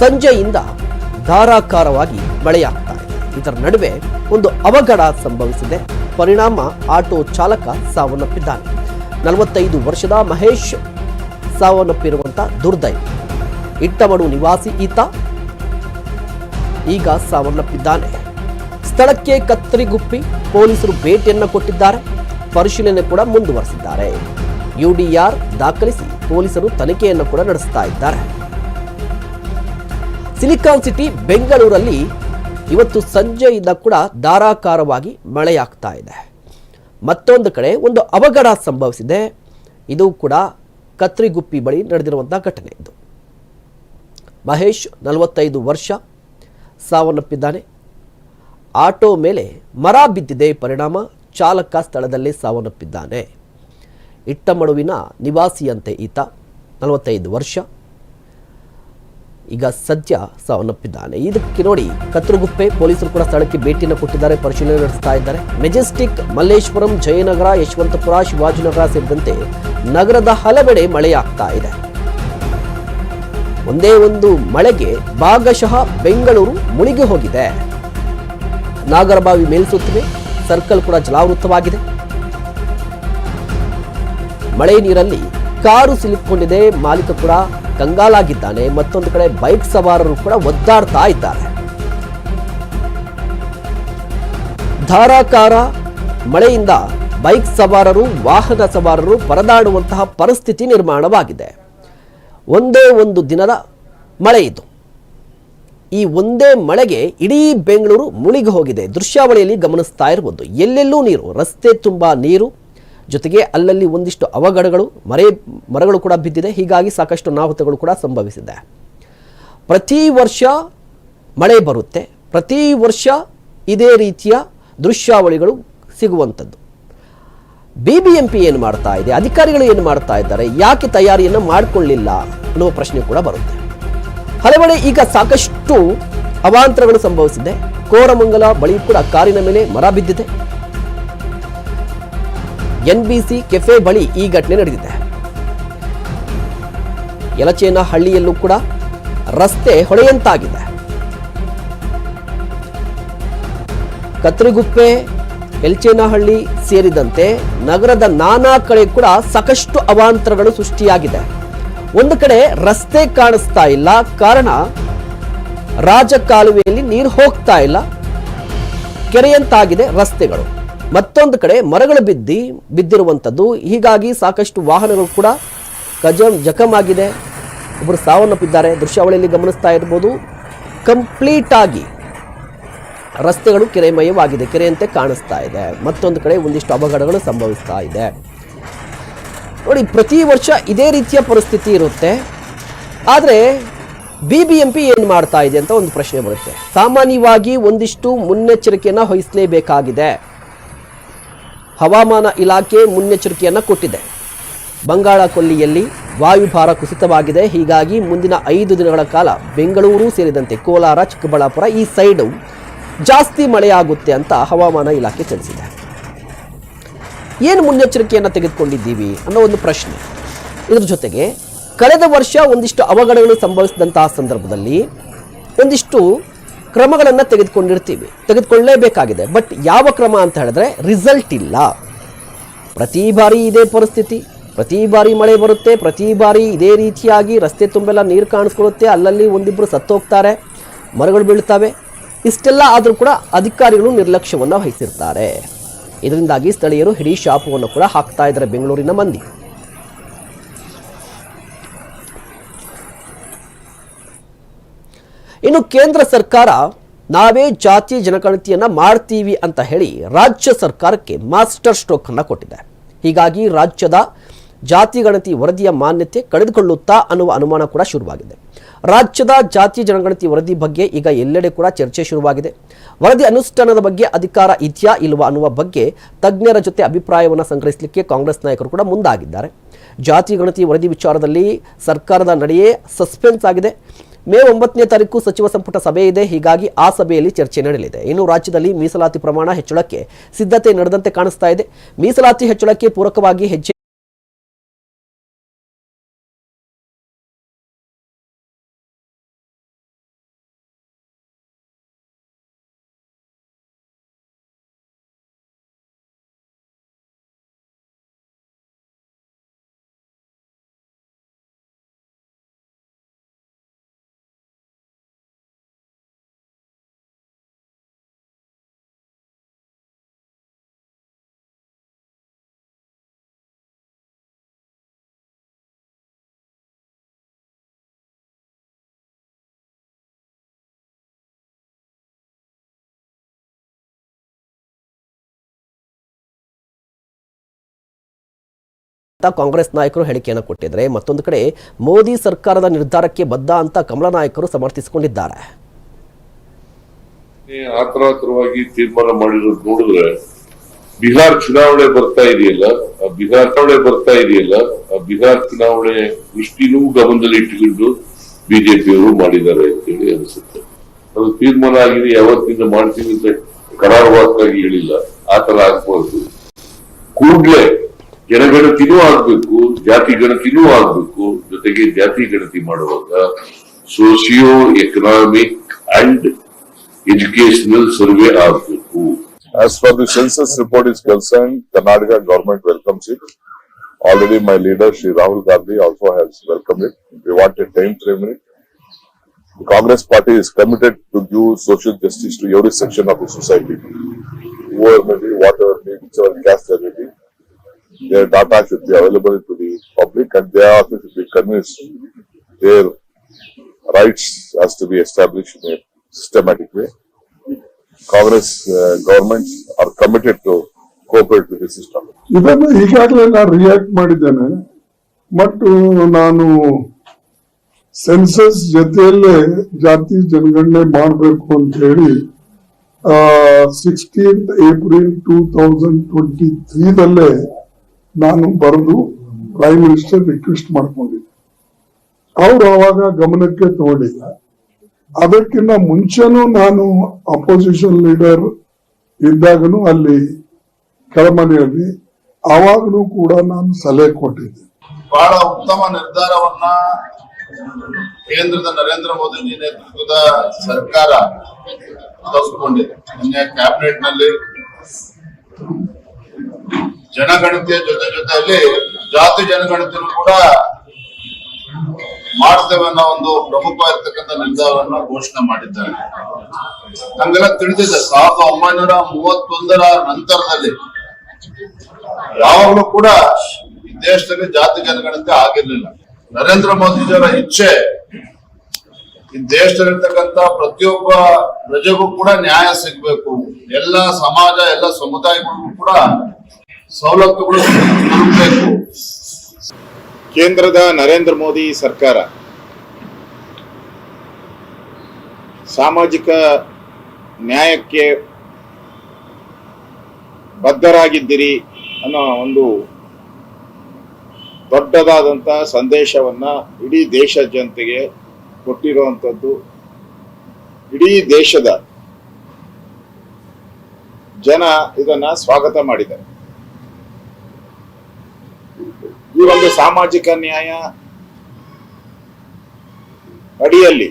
ಸಂಜೆಯಿಂದ ಧಾರಾಕಾರವಾಗಿ ಮಳೆಯಾಗ್ತಾ ಇದೆ. ಇದರ ನಡುವೆ ಒಂದು ಅವಘಡ ಸಂಭವಿಸಿದೆ. ಪರಿಣಾಮ ಆಟೋ ಚಾಲಕ ಸಾವನ್ನಪ್ಪಿದ್ದಾನೆ. ನಲವತ್ತೈದು ವರ್ಷದ ಮಹೇಶ್ ಸಾವನ್ನಪ್ಪಿರುವಂತ ದುರ್ದೈವ. ಇಟ್ಟಮಡು ನಿವಾಸಿ ಈತ ಈಗ ಸಾವನ್ನಪ್ಪಿದ್ದಾನೆ. ಸ್ಥಳಕ್ಕೆ ಕತ್ತರಿಗುಪ್ಪಿ ಪೊಲೀಸರು ಭೇಟಿಯನ್ನು ಕೊಟ್ಟಿದ್ದಾರೆ. ಪರಿಶೀಲನೆ ಕೂಡ ಮುಂದುವರೆಸಿದ್ದಾರೆ. ಯುಡಿಆರ್ ದಾಖಲಿಸಿ ಪೊಲೀಸರು ತನಿಖೆಯನ್ನು ಕೂಡ ನಡೆಸ್ತಾ ಇದ್ದಾರೆ. ಸಿಲಿಕಾನ್ ಸಿಟಿ, ಬೆಂಗಳೂರಲ್ಲಿ ಇವತ್ತು ಸಂಜೆಯಿಂದ ಕೂಡ ಧಾರಾಕಾರವಾಗಿ ಮಳೆಯಾಗ್ತಾ ಇದೆ. ಮತ್ತೊಂದು ಕಡೆ ಒಂದು ಅವಘಡ ಸಂಭವಿಸಿದೆ. ಇದು ಕೂಡ ಕತ್ರಿಗುಪ್ಪಿ ಬಳಿ ನಡೆದಿರುವಂತಹ ಘಟನೆ ಇದು. ಮಹೇಶ್ ನಲವತ್ತೈದು ವರ್ಷ, ಸಾವನ್ನಪ್ಪಿದ್ದಾನೆ. ಆಟೋ ಮೇಲೆ ಮರ ಬಿದ್ದಿದೆ, ಪರಿಣಾಮ ಚಾಲಕ ಸ್ಥಳದಲ್ಲೇ ಸಾವನ್ನಪ್ಪಿದ್ದಾನೆ. ಇಟ್ಟಮಡುವಿನ ನಿವಾಸಿಯಂತೆ ಈತ, ನಲವತ್ತೈದು ವರ್ಷ. ಈಗ ಸದ್ಯ ಸಾವನ್ನಪ್ಪಿದ್ದಾನೆ ಇದಕ್ಕೆ ನೋಡಿ ಕತ್ರಗುಪ್ಪೆ ಪೊಲೀಸರು ಕೂಡ ಸ್ಥಳಕ್ಕೆ ಭೇಟಿಯನ್ನು ಕೊಟ್ಟಿದ್ದಾರೆ, ಪರಿಶೀಲನೆ ನಡೆಸ್ತಾ ಇದ್ದಾರೆ. ಮೆಜೆಸ್ಟಿಕ್ ಮಲ್ಲೇಶ್ವರಂ, ಜಯನಗರ, ಯಶವಂತಪುರ, ಶಿವಾಜಿನಗರ ಸೇರಿದಂತೆ ನಗರದ ಹಲವೆಡೆ ಮಳೆಯಾಗ್ತಾ ಇದೆ. ಒಂದೇ ಒಂದು ಮಳೆಗೆ ಭಾಗಶಃ ಬೆಂಗಳೂರು ಮುಳುಗಿ ಹೋಗಿದೆ. ನಾಗರಬಾವಿ ಮೇಲ್ಸುತ್ತಿವೆ ಸರ್ಕಲ್ ಕೂಡ ಜಲಾವೃತವಾಗಿದೆ. ಮಳೆ ನೀರಲ್ಲಿ ಕಾರು ಸಿಲುಕೊಂಡಿದೆ ಮಾಲೀಕ ಕೂಡ ಕಂಗಾಲಾಗಿದ್ದಾನೆ. ಮತ್ತೊಂದು ಕಡೆ ಬೈಕ್ ಸವಾರರು ಕೂಡ ಒದ್ದಾಡ್ತಾ ಇದ್ದಾರೆ. ಧಾರಾಕಾರ ಮಳೆಯಿಂದ ಬೈಕ್ ಸವಾರರು, ವಾಹನ ಸವಾರರು ಪರದಾಡುವಂತಹ ಪರಿಸ್ಥಿತಿ ನಿರ್ಮಾಣವಾಗಿದೆ. ಒಂದೇ ಒಂದು ದಿನದ ಮಳೆ ಇದು. ಈ ಒಂದೇ ಮಳೆಗೆ ಇಡೀ ಬೆಂಗಳೂರು ಮುಳುಗಿ ಹೋಗಿದೆ. ದೃಶ್ಯಾವಳಿಯಲ್ಲಿ ಗಮನಿಸ್ತಾ ಇರಬಹುದು ಎಲ್ಲೆಲ್ಲೂ ನೀರು, ರಸ್ತೆ ತುಂಬ ನೀರು ಜೊತೆಗೆ ಅಲ್ಲಲ್ಲಿ ಒಂದಿಷ್ಟು ಅವಘಡಗಳು, ಮರೆ, ಮರಗಳು ಕೂಡ ಬಿದ್ದಿದೆ. ಹೀಗಾಗಿ ಸಾಕಷ್ಟು ಅನಾಹುತಗಳು ಕೂಡ ಸಂಭವಿಸಿದೆ. ಪ್ರತಿ ವರ್ಷ ಮಳೆ ಬರುತ್ತೆ. ಪ್ರತಿ ವರ್ಷ ಇದೇ ರೀತಿಯ ದೃಶ್ಯಾವಳಿಗಳು ಸಿಗುವಂಥದ್ದು. ಬಿ ಬಿ ಎಂ ಪಿ ಏನು ಮಾಡ್ತಾ ಇದೆ? ಅಧಿಕಾರಿಗಳು ಏನು ಮಾಡ್ತಾ ಇದ್ದಾರೆ? ಯಾಕೆ ತಯಾರಿಯನ್ನು ಮಾಡಿಕೊಳ್ಳಿಲ್ಲ ಅನ್ನುವ ಪ್ರಶ್ನೆ ಕೂಡ ಬರುತ್ತೆ. ಹಲವೆಡೆ ಈಗ ಸಾಕಷ್ಟು ಅವಾಂತರಗಳು ಸಂಭವಿಸಿದೆ. ಕೋರಮಂಗಲ ಬಳಿ ಕೂಡ ಕಾರಿನ ಮೇಲೆ ಮರ ಬಿದ್ದಿದೆ. ಎನ್ಬಿಸಿ ಕೆಫೆ ಬಳಿ ಈ ಘಟನೆ ನಡೆದಿದೆ. ಯಲಚೇನ ಹಳ್ಳಿಯಲ್ಲೂ ಕೂಡ ರಸ್ತೆ ಹೊಳೆಯಂತಾಗಿದೆ. ಕತ್ರಿಗುಪ್ಪೆ ಎಲ್ಚೇನಹಳ್ಳಿ ಸೇರಿದಂತೆ ನಗರದ ನಾನಾ ಕಡೆ ಕೂಡ ಸಾಕಷ್ಟು ಅವಾಂತರಗಳು ಸೃಷ್ಟಿಯಾಗಿದೆ. ಒಂದು ಕಡೆ ರಸ್ತೆ ಕಾಣಿಸ್ತಾ ಇಲ್ಲ, ಕಾರಣ ರಾಜಕಾಲುವೆಯಲ್ಲಿ ನೀರು ಹೋಗ್ತಾ ಇಲ್ಲ. ಕೆರೆಯಂತಾಗಿದೆ ರಸ್ತೆಗಳು. ಮತ್ತೊಂದು ಕಡೆ ಮರಗಳು ಬಿದ್ದಿ, ಬಿದ್ದಿರುವಂಥದ್ದು. ಹೀಗಾಗಿ ಸಾಕಷ್ಟು ವಾಹನಗಳು ಕೂಡ ಕಜಂ ಜಖಮ್ ಆಗಿದೆ ಒಬ್ಬರು ಸಾವನ್ನಪ್ಪಿದ್ದಾರೆ. ದೃಶ್ಯಾವಳಿಯಲ್ಲಿ ಗಮನಿಸ್ತಾ ಇರ್ಬೋದು. ಕಂಪ್ಲೀಟ್ ಆಗಿ ರಸ್ತೆಗಳು ಕೆರೆಮಯವಾಗಿದೆ. ಕೆರೆಯಂತೆ ಕಾಣಿಸ್ತಾ ಇದೆ. ಮತ್ತೊಂದು ಕಡೆ ಒಂದಿಷ್ಟು ಅಪಘಾತಗಳು ಸಂಭವಿಸ್ತಾ ಇದೆ. ನೋಡಿ, ಪ್ರತಿ ವರ್ಷ ಇದೇ ರೀತಿಯ ಪರಿಸ್ಥಿತಿ ಇರುತ್ತೆ. ಆದರೆ ಬಿ ಬಿ ಎಂ ಪಿ ಏನು ಮಾಡ್ತಾ ಇದೆ ಅಂತ ಒಂದು ಪ್ರಶ್ನೆ ಬರುತ್ತೆ. ಸಾಮಾನ್ಯವಾಗಿ ಒಂದಿಷ್ಟು ಮುನ್ನೆಚ್ಚರಿಕೆಯನ್ನು ವಹಿಸಲೇಬೇಕಾಗಿದೆ. ಹವಾಮಾನ ಇಲಾಖೆ ಮುನ್ನೆಚ್ಚರಿಕೆಯನ್ನು ಕೊಟ್ಟಿದೆ. ಬಂಗಾಳ ಕೊಲ್ಲಿಯಲ್ಲಿ ವಾಯುಭಾರ ಕುಸಿತವಾಗಿದೆ. ಹೀಗಾಗಿ ಮುಂದಿನ ಐದು ದಿನಗಳ ಕಾಲ ಬೆಂಗಳೂರು ಸೇರಿದಂತೆ ಕೋಲಾರ, ಚಿಕ್ಕಬಳ್ಳಾಪುರ ಈ ಸೈಡು ಜಾಸ್ತಿ ಮಳೆಯಾಗುತ್ತೆ ಅಂತ ಹವಾಮಾನ ಇಲಾಖೆ ತಿಳಿಸಿದೆ. ಏನು ಮುನ್ನೆಚ್ಚರಿಕೆಯನ್ನು ತೆಗೆದುಕೊಂಡಿದ್ದೀವಿ ಅನ್ನೋ ಒಂದು ಪ್ರಶ್ನೆ. ಇದರ ಜೊತೆಗೆ ಕಳೆದ ವರ್ಷ ಒಂದಿಷ್ಟು ಅವಘಡಗಳು ಸಂಭವಿಸಿದಂತಹ ಸಂದರ್ಭದಲ್ಲಿ ಒಂದಿಷ್ಟು ಕ್ರಮಗಳನ್ನು ತೆಗೆದುಕೊಂಡಿರ್ತೀವಿ. ತೆಗೆದುಕೊಳ್ಳಲೇಬೇಕಾಗಿದೆ ಬಟ್ ಯಾವ ಕ್ರಮ ಅಂತ ಹೇಳಿದ್ರೆ ರಿಸಲ್ಟ್ ಇಲ್ಲ. ಪ್ರತಿ ಬಾರಿ ಇದೇ ಪರಿಸ್ಥಿತಿ. ಪ್ರತಿ ಬಾರಿ ಮಳೆ ಬರುತ್ತೆ. ಪ್ರತಿ ಬಾರಿ ಇದೇ ರೀತಿಯಾಗಿ ರಸ್ತೆ ತುಂಬೆಲ್ಲ ನೀರು ಕಾಣಿಸ್ಕೊಳ್ಳುತ್ತೆ. ಅಲ್ಲಲ್ಲಿ ಒಂದಿಬ್ಬರು ಸತ್ತೋಗ್ತಾರೆ. ಮರಗಳು ಬೀಳ್ತವೆ. ಇಷ್ಟೆಲ್ಲ ಆದರೂ ಕೂಡ ಅಧಿಕಾರಿಗಳು ನಿರ್ಲಕ್ಷ್ಯವನ್ನು ವಹಿಸಿರ್ತಾರೆ. ಇದರಿಂದಾಗಿ ಸ್ಥಳೀಯರು ಹಿಡೀ ಶಾಪವನ್ನು ಕೂಡ ಹಾಕ್ತಾ ಇದ್ದಾರೆ ಬೆಂಗಳೂರಿನ ಮಂದಿ. ಇನ್ನು ಕೇಂದ್ರ ಸರ್ಕಾರ ನಾವೇ ಜಾತಿ ಜನಗಣತಿಯನ್ನ ಮಾಡ್ತೀವಿ ಅಂತ ಹೇಳಿ ರಾಜ್ಯ ಸರ್ಕಾರಕ್ಕೆ ಮಾಸ್ಟರ್ ಸ್ಟ್ರೋಕ್ ಅನ್ನ ಕೊಟ್ಟಿದೆ. ಹೀಗಾಗಿ ರಾಜ್ಯದ ಜಾತಿ ಗಣತಿ ವರದಿಯ ಮಾನ್ಯತೆ ಕಳೆದುಕೊಳ್ಳುತ್ತಾ ಅನ್ನುವ ಅನುಮಾನ ಕೂಡ ಶುರುವಾಗಿದೆ. ರಾಜ್ಯದ ಜಾತಿ ಜನಗಣತಿ ವರದಿ ಬಗ್ಗೆ ಈಗ ಎಲ್ಲೆಡೆ ಕೂಡ ಚರ್ಚೆ ಶುರುವಾಗಿದೆ. ವರದಿ ಅನುಷ್ಠಾನದ ಬಗ್ಗೆ ಅಧಿಕಾರ ಇದೆಯಾ ಇಲ್ವಾ ಅನ್ನುವ ಬಗ್ಗೆ ತಜ್ಞರ ಜೊತೆ ಅಭಿಪ್ರಾಯವನ್ನು ಸಂಗ್ರಹಿಸಲಿಕ್ಕೆ ಕಾಂಗ್ರೆಸ್ ನಾಯಕರು ಕೂಡ ಮುಂದಾಗಿದ್ದಾರೆ. ಜಾತಿ ಗಣತಿ ವರದಿ ವಿಚಾರದಲ್ಲಿ ಸರ್ಕಾರದ ನಡೆಯೇ ಸಸ್ಪೆನ್ಸ್ ಆಗಿದೆ. ಮೇ ಒಂಬತ್ತನೇ ತಾರೀಕು ಸಚಿವ ಸಂಪುಟ ಸಭೆ ಇದೆ. ಹೀಗಾಗಿ ಆ ಸಭೆಯಲ್ಲಿ ಚರ್ಚೆ ನಡೆಯಲಿದೆ. ಇನ್ನು ರಾಜ್ಯದಲ್ಲಿ ಮೀಸಲಾತಿ ಪ್ರಮಾಣ ಹೆಚ್ಚಳಕ್ಕೆ ಸಿದ್ಧತೆ ನಡೆದಂತೆ ಕಾಣಿಸ್ತಾ ಇದೆ. ಮೀಸಲಾತಿ ಹೆಚ್ಚಳಕ್ಕೆ ಪೂರಕವಾಗಿ ಹೆಜ್ಜೆ ಅಂತ ಕಾಂಗ್ರೆಸ್ ನಾಯಕರು ಹೇಳಿಕೆಯನ್ನು ಕೊಟ್ಟಿದ್ದಾರೆ ಮತ್ತೊಂದು ಕಡೆ ಮೋದಿ ಸರ್ಕಾರದ ನಿರ್ಧಾರಕ್ಕೆ ಬದ್ಧ ಅಂತ ಕಮಲ ನಾಯಕರು ಸಮರ್ಥಿಸಿಕೊಂಡಿದ್ದಾರೆ. ಆತರಾತರವಾಗಿ ತೀರ್ಮಾನ ಮಾಡಿರೋದು ನೋಡಿದ್ರೆ ಬಿಹಾರ್ ಚುನಾವಣೆ ಬರ್ತಾ ಇದೆಯಲ್ಲ ಬಿಹಾರ್ ಚುನಾವಣೆ ಬರ್ತಾ ಇದೆಯಲ್ಲ, ಆ ಬಿಹಾರ್ ಚುನಾವಣೆ ದೃಷ್ಟಿನೂ ಗಮನದಲ್ಲಿ ಇಟ್ಟುಕೊಂಡು ಬಿಜೆಪಿಯವರು ಮಾಡಿದ್ದಾರೆ ಅಂತೇಳಿ ಅನಿಸುತ್ತೆ. ಅದು ತೀರ್ಮಾನ ಆಗಿದೆ, ಯಾವತ್ತಿಂದ ಮಾಡ್ತೀವಿ ಅಂತ ಕರಾರವಾಗಿ ಹೇಳಿಲ್ಲ. ಆತರ ತರ ಆಗ್ಬಾರ್ದು. ಕೂಡ್ಲೆ ಜನಗಣತಿನೂ ಆಗ್ಬೇಕು ಜಾತಿ ಗಣತಿನೂ ಆಗ್ಬೇಕು ಜೊತೆಗೆ ಜಾತಿ ಗಣತಿ ಮಾಡುವಾಗ socio economic and educational survey ಆಗಬೇಕು As far the census report is concerned, Karnataka government welcomes it. Already my leader, Sri Rahul Gandhi also has welcomed it. We want a time frame in it. The Congress party is committed to give social justice to every section of the society. Whoever may be, whatever may be, whichever caste they may be. Their data should be available to the public and they also should be convinced their rights has to be established in a systematic way. Congress uh, governments are committed to cooperate with the system. ಇದನ್ನು ಈಗಾಗಲೇ ನಾನು react ಮಾಡಿದ್ದೇನೆ ಮತ್ತು ನಾನು census ಜೊತೆಯಲ್ಲೇ ಜಾತಿ ಜನಗಣನೆ ಮಾಡಬೇಕು ಅಂತ ಹೇಳಿ sixteen April two thousand twenty ತ್ರೀದಲ್ಲೇ ನಾನು ಬರೆದು ಪ್ರೈಮ್ ಮಿನಿಸ್ಟರ್ ರಿಕ್ವೆಸ್ಟ್ ಮಾಡ್ಕೊಂಡಿದ್ದೆ. ಅವರು ಅವಾಗ ಗಮನಕ್ಕೆ ತಗೊಂಡಿಲ್ಲ. ಅದಕ್ಕಿಂತ ಮುಂಚೆನೂ ನಾನು ಅಪೋಸಿಷನ್ ಲೀಡರ್ ಇದ್ದಾಗನು ಅಲ್ಲಿ ಕೆಳಮನೆಯಲ್ಲಿ ಆವಾಗಲೂ ಕೂಡ ನಾನು ಸಲಹೆ ಕೊಟ್ಟಿದ್ದೆ. ಬಹಳ ಉತ್ತಮ ನಿರ್ಧಾರವನ್ನ ಕೇಂದ್ರದ ನರೇಂದ್ರ ಮೋದಿ ನೇತೃತ್ವದ ಸರ್ಕಾರ ತೋರಿಸಿಕೊಂಡಿದೆ ಕ್ಯಾಬಿನೆಟ್ನಲ್ಲಿ ಜನಗಣತಿಯ ಜೊತೆ ಜೊತೆಯಲ್ಲಿ ಜಾತಿ ಜನಗಣತಿಯನ್ನು ಕೂಡ ಮಾಡ್ತೇವೆ ಅನ್ನೋ ಒಂದು ಪ್ರಮುಖವಾಗಿರ್ತಕ್ಕಂಥ ನಿರ್ಧಾರವನ್ನ ಘೋಷಣೆ ಮಾಡಿದ್ದಾರೆ. ನಮ್ಗೆಲ್ಲ ತಿಳಿದಿದೆ, ಸಾವಿರದ ಒಂಬೈನೂರ ಮೂವತ್ತೊಂದರ ನಂತರದಲ್ಲಿ ಯಾವಾಗಲೂ ಕೂಡ ಈ ದೇಶದಲ್ಲಿ ಜಾತಿ ಜನಗಣತಿ ಆಗಿರ್ಲಿಲ್ಲ. ನರೇಂದ್ರ ಮೋದಿಜಿಯವರ ಇಚ್ಛೆ ಈ ದೇಶದಲ್ಲಿರ್ತಕ್ಕಂಥ ಪ್ರತಿಯೊಬ್ಬ ಪ್ರಜೆಗೂ ಕೂಡ ನ್ಯಾಯ ಸಿಗ್ಬೇಕು. ಎಲ್ಲ ಸಮಾಜ, ಎಲ್ಲ ಸಮುದಾಯಗಳಿಗೂ ಕೂಡ ಸವಲತ್ತುಗಳು ಕೇಂದ್ರದ ನರೇಂದ್ರ ಮೋದಿ ಸರ್ಕಾರ. ಸಾಮಾಜಿಕ ನ್ಯಾಯಕ್ಕೆ ಬದ್ಧರಾಗಿದ್ದೀರಿ ಅನ್ನೋ ಒಂದು ದೊಡ್ಡದಾದಂತಹ ಸಂದೇಶವನ್ನ ಇಡೀ ದೇಶ ಜನತೆಗೆ ಕೊಟ್ಟಿರುವಂತದ್ದು ಇಡೀ ದೇಶದ ಜನ ಇದನ್ನ ಸ್ವಾಗತ ಮಾಡಿದ್ದಾರೆ. ಈ ಒಂದು ಸಾಮಾಜಿಕ ನ್ಯಾಯ ಅಡಿಯಲ್ಲಿ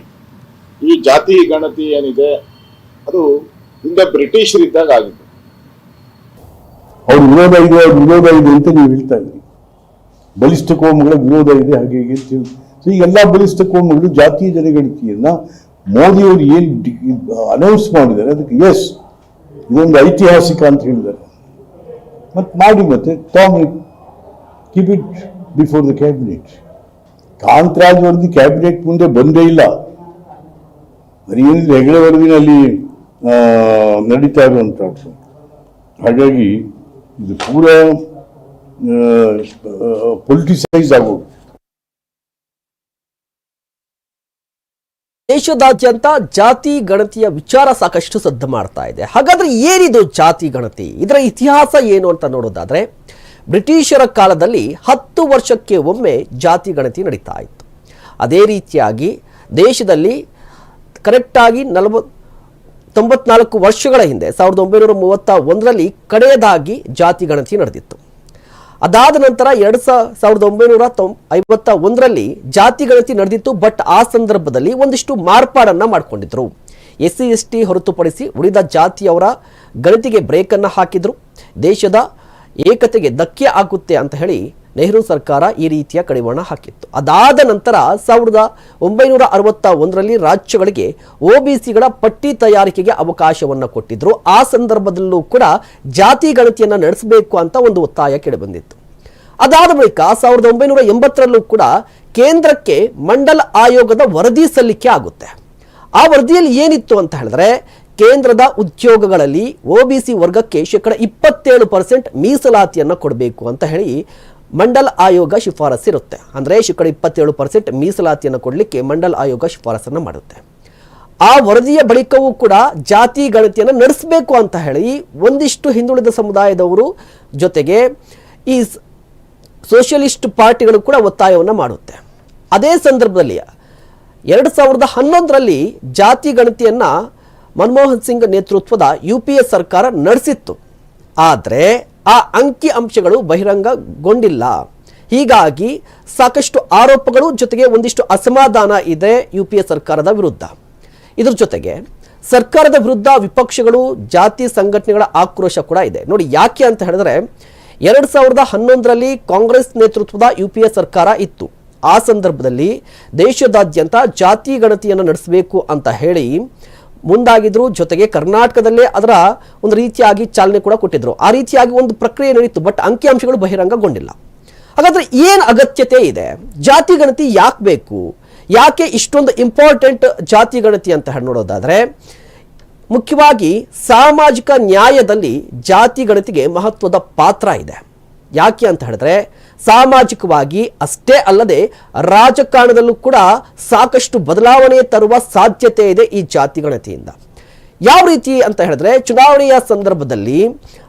ಈ ಜಾತಿ ಗಣತಿ ಏನಿದೆ, ಅದು ಹಿಂದೆ ಬ್ರಿಟಿಷರಿದ್ದಾಗ ಆಗಿತ್ತು. ಅವ್ರು ವಿರೋಧ ಇದೆ, ಅವ್ರ ವಿರೋಧ ಇದೆ ಅಂತ ನೀವು ಹೇಳ್ತಾ ಇದ್ರಿ ಬಲಿಷ್ಠ ಕೋಮುಗಳ ವಿರೋಧ ಇದೆ, ಹಾಗೆ ಹೀಗೆ ಅಂತ ಸೊ ಈ ಎಲ್ಲ ಬಲಿಷ್ಠ ಕೋಮುಗಳು ಜಾತಿಯ ಜನಗಣತಿಯನ್ನ ಮೋದಿಯವರು ಏನು ಅನೌನ್ಸ್ ಮಾಡಿದ್ದಾರೆ, ಅದಕ್ಕೆ ಎಸ್ ಇದೊಂದು ಐತಿಹಾಸಿಕ ಅಂತ ಹೇಳಿದ್ದಾರೆ. ಮತ್ತೆ ಮಾಡಿ ಮತ್ತೆ ತಗೊಂಡು keep it before the cabinet Kantharaj ವರದಿ ಕ್ಯಾಬಿನೆಟ್ ಮುಂದೆ ಬಂದೇ ಇಲ್ಲ ಬರೀ ಹೆಗಡೆ ವರದಿನಲ್ಲಿ ನಡೀತಾ ಇರುವಂಥದ್ದು ಹಾಗಾಗಿ ಇದು ಪೂರ ಪೊಲಿಟಿಸೈಸ್ ಆಗೋದು ದೇಶದಾದ್ಯಂತ ಜಾತಿ ಗಣತಿಯ ವಿಚಾರ ಸಾಕಷ್ಟು ಸದ್ದು ಮಾಡ್ತಾ ಇದೆ. ಹಾಗಾದ್ರೆ ಏನಿದು ಜಾತಿ ಗಣತಿ? ಇದರ ಇತಿಹಾಸ ಏನು ಅಂತ ನೋಡೋದಾದ್ರೆ ಬ್ರಿಟಿಷರ ಕಾಲದಲ್ಲಿ ಹತ್ತು ವರ್ಷಕ್ಕೆ ಒಮ್ಮೆ ಜಾತಿ ಗಣತಿ ನಡೀತಾ ಇತ್ತು. ಅದೇ ರೀತಿಯಾಗಿ ದೇಶದಲ್ಲಿ ಕರೆಕ್ಟಾಗಿ ನಲವ ತೊಂಬತ್ನಾಲ್ಕು ವರ್ಷಗಳ ಹಿಂದೆ, ಸಾವಿರದ ಒಂಬೈನೂರ ಮೂವತ್ತ ಒಂದರಲ್ಲಿ ಕಡೆಯದಾಗಿ ಜಾತಿ ಗಣತಿ ನಡೆದಿತ್ತು. ಅದಾದ ನಂತರ ಎರಡು ಸಾವಿರದ ಒಂಬೈನೂರ ತೊಂ ಐವತ್ತ ಒಂದರಲ್ಲಿ ಜಾತಿ ಗಣತಿ ನಡೆದಿತ್ತು, ಬಟ್ ಆ ಸಂದರ್ಭದಲ್ಲಿ ಒಂದಿಷ್ಟು ಮಾರ್ಪಾಡನ್ನು ಮಾಡಿಕೊಂಡಿದ್ದರು ಎಸ್ ಸಿ ಎಸ್ ಟಿ ಹೊರತುಪಡಿಸಿ ಉಳಿದ ಜಾತಿಯವರ ಗಣತಿಗೆ ಬ್ರೇಕನ್ನು ಹಾಕಿದರು. ದೇಶದ ಏಕತೆಗೆ ಧಕ್ಕೆ ಆಗುತ್ತೆ ಅಂತ ಹೇಳಿ ನೆಹರು ಸರ್ಕಾರ ಈ ರೀತಿಯ ಕಡಿವಾಣ ಹಾಕಿತ್ತು. ಅದಾದ ನಂತರ ಸಾವಿರದ ಒಂಬೈನೂರ ಅರವತ್ತ ಒಂದರಲ್ಲಿ ರಾಜ್ಯಗಳಿಗೆ ಒಬಿಸಿಗಳ ಪಟ್ಟಿ ತಯಾರಿಕೆಗೆ ಅವಕಾಶವನ್ನು ಕೊಟ್ಟಿದ್ರು. ಆ ಸಂದರ್ಭದಲ್ಲೂ ಕೂಡ ಜಾತಿ ಗಣತಿಯನ್ನು ನಡೆಸಬೇಕು ಅಂತ ಒಂದು ಒತ್ತಾಯ ಕೇಳಿಬಂದಿತ್ತು. ಅದಾದ ಬಳಿಕ ಸಾವಿರದ ಒಂಬೈನೂರ ಎಂಬತ್ತರಲ್ಲೂ ಕೂಡ ಕೇಂದ್ರಕ್ಕೆ ಮಂಡಲ ಆಯೋಗದ ವರದಿ ಸಲ್ಲಿಕೆ ಆಗುತ್ತೆ. ಆ ವರದಿಯಲ್ಲಿ ಏನಿತ್ತು ಅಂತ ಹೇಳಿದ್ರೆ ಕೇಂದ್ರದ ಉದ್ಯೋಗಗಳಲ್ಲಿ ಒಬಿಸಿ ವರ್ಗಕ್ಕೆ ಶೇಕಡ ಇಪ್ಪತ್ತೇಳು ಪರ್ಸೆಂಟ್ ಮೀಸಲಾತಿಯನ್ನು ಕೊಡಬೇಕು ಅಂತ ಹೇಳಿ ಮಂಡಲ್ ಆಯೋಗ ಶಿಫಾರಸ್ಸಿರುತ್ತೆ ಅಂದರೆ ಶೇಕಡ ಇಪ್ಪತ್ತೇಳು ಪರ್ಸೆಂಟ್ ಮೀಸಲಾತಿಯನ್ನು ಕೊಡಲಿಕ್ಕೆ ಮಂಡಲ್ ಆಯೋಗ ಶಿಫಾರಸನ್ನು ಮಾಡುತ್ತೆ. ಆ ವರದಿಯ ಬಳಿಕವೂ ಕೂಡ ಜಾತಿ ಗಣತಿಯನ್ನು ನಡೆಸಬೇಕು ಅಂತ ಹೇಳಿ ಒಂದಿಷ್ಟು ಹಿಂದುಳಿದ ಸಮುದಾಯದವರು ಜೊತೆಗೆ ಈ ಸೋಷಿಯಲಿಸ್ಟ್ ಪಾರ್ಟಿಗಳು ಕೂಡ ಒತ್ತಾಯವನ್ನು ಮಾಡುತ್ತೆ. ಅದೇ ಸಂದರ್ಭದಲ್ಲಿ ಎರಡು ಸಾವಿರದ ಹನ್ನೊಂದರಲ್ಲಿ ಜಾತಿ ಗಣತಿಯನ್ನು ಮನಮೋಹನ್ ಸಿಂಗ್ ನೇತೃತ್ವದ ಯು ಸರ್ಕಾರ ನಡೆಸಿತ್ತು. ಆದರೆ ಆ ಅಂಕಿ ಅಂಶಗಳು ಬಹಿರಂಗಗೊಂಡಿಲ್ಲ. ಹೀಗಾಗಿ ಸಾಕಷ್ಟು ಆರೋಪಗಳು ಜೊತೆಗೆ ಒಂದಿಷ್ಟು ಅಸಮಾಧಾನ ಇದೆ ಯು ಸರ್ಕಾರದ ವಿರುದ್ಧ. ಇದ್ರ ಜೊತೆಗೆ ಸರ್ಕಾರದ ವಿರುದ್ಧ ವಿಪಕ್ಷಗಳು, ಜಾತಿ ಸಂಘಟನೆಗಳ ಆಕ್ರೋಶ ಕೂಡ ಇದೆ. ನೋಡಿ, ಯಾಕೆ ಅಂತ ಹೇಳಿದ್ರೆ ಎರಡು ಸಾವಿರದ ಹನ್ನೊಂದರಲ್ಲಿ ಕಾಂಗ್ರೆಸ್ ನೇತೃತ್ವದ ಯು ಪಿ ಎ ಸರ್ಕಾರ ಇತ್ತು. ಆ ಸಂದರ್ಭದಲ್ಲಿ ದೇಶದಾದ್ಯಂತ ಜಾತಿ ಗಣತಿಯನ್ನು ನಡೆಸಬೇಕು ಅಂತ ಹೇಳಿ ಮುಂದಾಗಿದ್ರು, ಜೊತೆಗೆ ಕರ್ನಾಟಕದಲ್ಲೇ ಅದರ ಒಂದು ರೀತಿಯಾಗಿ ಚಾಲನೆ ಕೂಡ ಕೊಟ್ಟಿದ್ರು. ಆ ರೀತಿಯಾಗಿ ಒಂದು ಪ್ರಕ್ರಿಯೆ ನಡೀತು, ಬಟ್ ಅಂಕಿಅಂಶಗಳು ಬಹಿರಂಗಗೊಂಡಿಲ್ಲ. ಹಾಗಾದ್ರೆ ಏನು ಅಗತ್ಯತೆ ಇದೆ? ಜಾತಿ ಗಣತಿ ಯಾಕೆ ಬೇಕು? ಯಾಕೆ ಇಷ್ಟೊಂದು ಇಂಪಾರ್ಟೆಂಟ್ ಜಾತಿ ಗಣತಿ ಅಂತ ಹೇಳಿ ನೋಡೋದಾದ್ರೆ, ಮುಖ್ಯವಾಗಿ ಸಾಮಾಜಿಕ ನ್ಯಾಯದಲ್ಲಿ ಜಾತಿ ಗಣತಿಗೆ ಮಹತ್ವದ ಪಾತ್ರ ಇದೆ. ಯಾಕೆ ಅಂತ ಹೇಳಿದ್ರೆ ಸಾಮಾಜಿಕವಾಗಿ ಅಷ್ಟೇ ಅಲ್ಲದೆ ರಾಜಕಾರಣದಲ್ಲೂ ಕೂಡ ಸಾಕಷ್ಟು ಬದಲಾವಣೆ ತರುವ ಸಾಧ್ಯತೆ ಇದೆ ಈ ಜಾತಿ ಗಣತಿಯಿಂದ ಯಾವ ರೀತಿ ಅಂತ ಹೇಳಿದ್ರೆ ಚುನಾವಣೆಯ ಸಂದರ್ಭದಲ್ಲಿ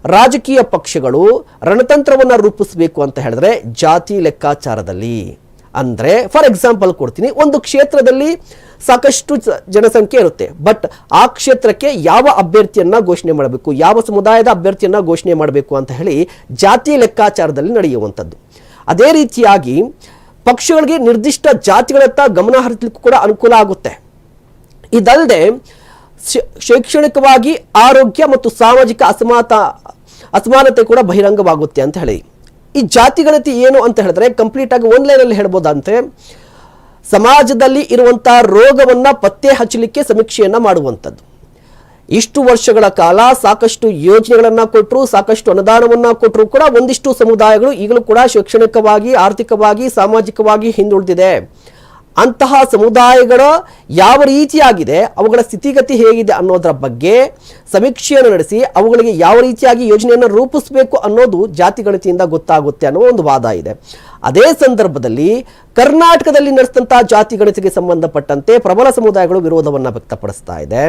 ರಾಜಕೀಯ ಪಕ್ಷಗಳು ರಣತಂತ್ರವನ್ನು ರೂಪಿಸಬೇಕು ಅಂತ ಹೇಳಿದ್ರೆ ಜಾತಿ ಲೆಕ್ಕಾಚಾರದಲ್ಲಿ. ಅಂದ್ರೆ ಫಾರ್ ಎಕ್ಸಾಂಪಲ್ ಕೊಡ್ತೀನಿ, ಒಂದು ಕ್ಷೇತ್ರದಲ್ಲಿ ಸಾಕಷ್ಟು ಜನಸಂಖ್ಯೆ ಇರುತ್ತೆ. ಬಟ್ ಆ ಕ್ಷೇತ್ರಕ್ಕೆ ಯಾವ ಅಭ್ಯರ್ಥಿಯನ್ನ ಘೋಷಣೆ ಮಾಡಬೇಕು, ಯಾವ ಸಮುದಾಯದ ಅಭ್ಯರ್ಥಿಯನ್ನ ಘೋಷಣೆ ಮಾಡಬೇಕು ಅಂತ ಹೇಳಿ ಜಾತಿ ಲೆಕ್ಕಾಚಾರದಲ್ಲಿ ನಡೆಯುವಂಥದ್ದು. ಅದೇ ರೀತಿಯಾಗಿ ಪಕ್ಷಗಳಿಗೆ ನಿರ್ದಿಷ್ಟ ಜಾತಿಗಳತ್ತ ಗಮನ ಹರಿಸಲಿಕ್ಕೂ ಕೂಡ ಅನುಕೂಲ ಆಗುತ್ತೆ. ಇದಲ್ಲದೆ ಶೈಕ್ಷಣಿಕವಾಗಿ ಆರೋಗ್ಯ ಮತ್ತು ಸಾಮಾಜಿಕ ಅಸಮಾತ, ಅಸಮಾನತೆ ಕೂಡ ಬಹಿರಂಗವಾಗುತ್ತೆ ಅಂತ ಹೇಳಿ. ಈ ಜಾತಿ ಗಣತಿ ಏನು ಅಂತ ಹೇಳಿದ್ರೆ ಕಂಪ್ಲೀಟ್ ಆಗಿ ಒಂದು ಲೈನಲ್ಲಿ ಹೇಳ್ಬೋದಂತೆ. ಸಮಾಜದಲ್ಲಿ ಇರುವಂತಹ ರೋಗವನ್ನ ಪತ್ತೆ ಹಚ್ಚಲಿಕ್ಕೆ ಸಮೀಕ್ಷೆಯನ್ನ ಮಾಡುವಂಥದ್ದು. ಇಷ್ಟು ವರ್ಷಗಳ ಕಾಲ ಸಾಕಷ್ಟು ಯೋಜನೆಗಳನ್ನ ಕೊಟ್ಟರು ಸಾಕಷ್ಟು ಅನುದಾನವನ್ನು ಕೊಟ್ಟರು ಕೂಡ ಒಂದಿಷ್ಟು ಸಮುದಾಯಗಳು ಈಗಲೂ ಕೂಡ ಶೈಕ್ಷಣಿಕವಾಗಿ, ಆರ್ಥಿಕವಾಗಿ, ಸಾಮಾಜಿಕವಾಗಿ ಹಿಂದುಳಿದಿದೆ. ಅಂತಹ ಸಮುದಾಯಗಳ ಯಾವ ರೀತಿಯಾಗಿದೆ, ಅವುಗಳ ಸ್ಥಿತಿಗತಿ ಹೇಗಿದೆ ಅನ್ನೋದರ ಬಗ್ಗೆ ಸಮೀಕ್ಷೆಯನ್ನು ನಡೆಸಿ ಅವುಗಳಿಗೆ ಯಾವ ರೀತಿಯಾಗಿ ಯೋಜನೆಯನ್ನು ರೂಪಿಸಬೇಕು ಅನ್ನೋದು ಜಾತಿ ಗಣತಿಯಿಂದ ಗೊತ್ತಾಗುತ್ತೆ ಅನ್ನೋ ಒಂದು ವಾದ ಇದೆ. ಅದೇ ಸಂದರ್ಭದಲ್ಲಿ ಕರ್ನಾಟಕದಲ್ಲಿ ನಡೆಸಿದಂತಹ ಜಾತಿ ಗಣತಿಗೆ ಸಂಬಂಧಪಟ್ಟಂತೆ ಪ್ರಬಲ ಸಮುದಾಯಗಳು ವಿರೋಧವನ್ನು ವ್ಯಕ್ತಪಡಿಸ್ತಾ ಇದೆ.